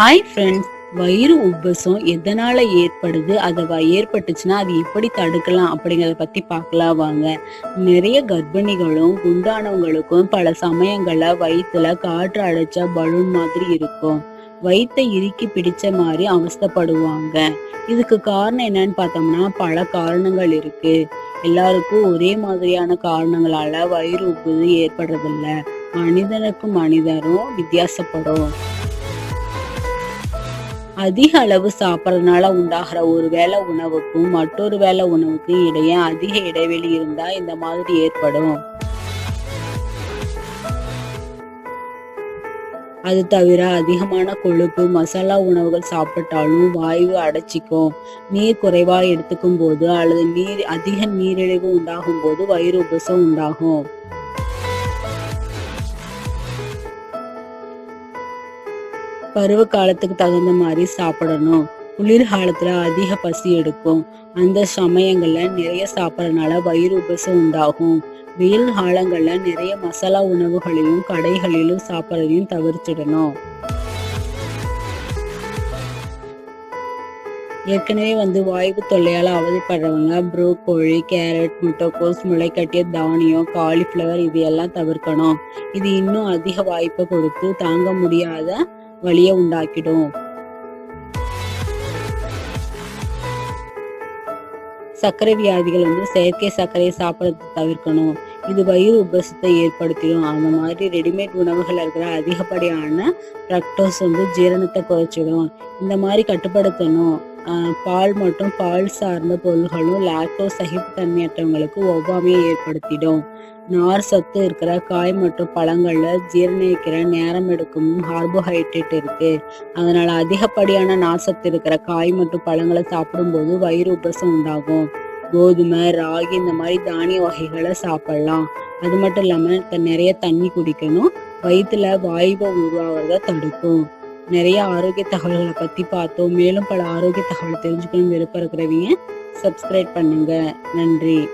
Hi friends வயிறு உப்பசம் எதனால ஏற்படுது? அதுவா வ- ஏற்பட்டுச்சுன்னா அது எப்படி தடுக்கலாம் அப்படிங்கறத பத்தி பார்க்கலாம் வாங்க. நிறைய கர்ப்பிணிகளும் குண்டானவங்களுக்கும் பல சமயங்கள்ல வயிற்றுல காற்று அடைச்ச பலூன் மாதிரி இருக்கும். வயிற்றை இறுக்கி பிடிச்ச மாதிரி அவஸ்தைப்படுவாங்க. இதுக்கு காரணம் என்னன்னு பார்த்தோம்னா பல காரணங்கள் இருக்கு. எல்லாருக்கும் ஒரே மாதிரியான காரணங்களால வயிறு உப்புது ஏற்படுறதில்ல. மனிதனுக்கும் மனிதரும் வித்தியாசப்படும். அதிக அளவு சாப்பிட்றதுனால உண்டாகிற ஒரு வேளை உணவுக்கும் மற்றொரு வேலை உணவுக்கும் இடையே அதிக இடைவெளி இருந்தா இந்த மாதிரி ஏற்படும். அது தவிர அதிகமான கொழுப்பு மசாலா உணவுகள் சாப்பிட்டாலும் வாயு அடைச்சிக்கும். நீர் குறைவா எடுத்துக்கும் போது அல்லது நீர் அதிக நீரிழிவு உண்டாகும் போது வயிறு உபசம் உண்டாகும். பருவ காலத்துக்கு தகுந்த மாதிரி சாப்பிடணும். குளிர் காலத்துல அதிக பசி எடுக்கும். அந்த சமயங்கள்ல நிறைய சாப்பிடறதுனால வயிறு உபசம் உண்டாகும். வெயில் காலங்கள்ல நிறைய மசாலா உணவுகளையும் கடைகளிலும் சாப்பிட்றதையும் தவிர்த்திடணும். ஏற்கனவே வந்து வாய்வு தொல்லையால அவதிப்படுறவங்க ப்ரோக்கோழி கேரட் முட்டைக்கோஸ் முளைக்கட்டிய தானியம் காலிஃப்ளவர் இது எல்லாம் தவிர்க்கணும். இது இன்னும் அதிக வாய்ப்பை கொடுத்து தாங்க முடியாத வழியை உண்டாக்கிடும். சர்க்கரை வியாதிகள் வந்து செயற்கை சர்க்கரையை சாப்பிட்றத தவிர்க்கணும். இது வயிறு உபசத்தை ஏற்படுத்திடும். அந்த மாதிரி ரெடிமேட் உணவுகள் இருக்கிற அதிகப்படியான ஃப்ரக்டோஸ் வந்து ஜீரணத்தை குறைச்சிடும். இந்த மாதிரி கட்டுப்படுத்தணும். பால் மற்றும் பால் சார்ந்த பொருள்களும் லாக்டோஸ் சகிப்புத்தன்மையற்றவங்களுக்கு ஒவ்வாமையை ஏற்படுத்திடும். நார் சத்து இருக்கிற காய் மற்றும் பழங்கள்ல ஜீரணிக்கிற நேரம் எடுக்கும் கார்போஹைட்ரேட் இருக்கு. அதனால அதிகப்படியான நார் சத்து இருக்கிற காய் மற்றும் பழங்களை சாப்பிடும்போது வயிறு உபசம் உண்டாகும். கோதுமை ராகி இந்த மாதிரி தானிய வகைகளை சாப்பிடலாம். அது மட்டும் இல்லாமல் த- நிறைய தண்ணி குடிக்கணும். வயிற்றுல வாய்வை உருவாகிறத தடுக்கும். நிறைய ஆரோக்கிய தகவல்களை பத்தி பார்த்தோம். மேலும் பல ஆரோக்கிய தகவல் தெரிஞ்சுக்கணும் விருப்பம் இருக்கிறவங்க சப்ஸ்கிரைப் பண்ணுங்க. நன்றி.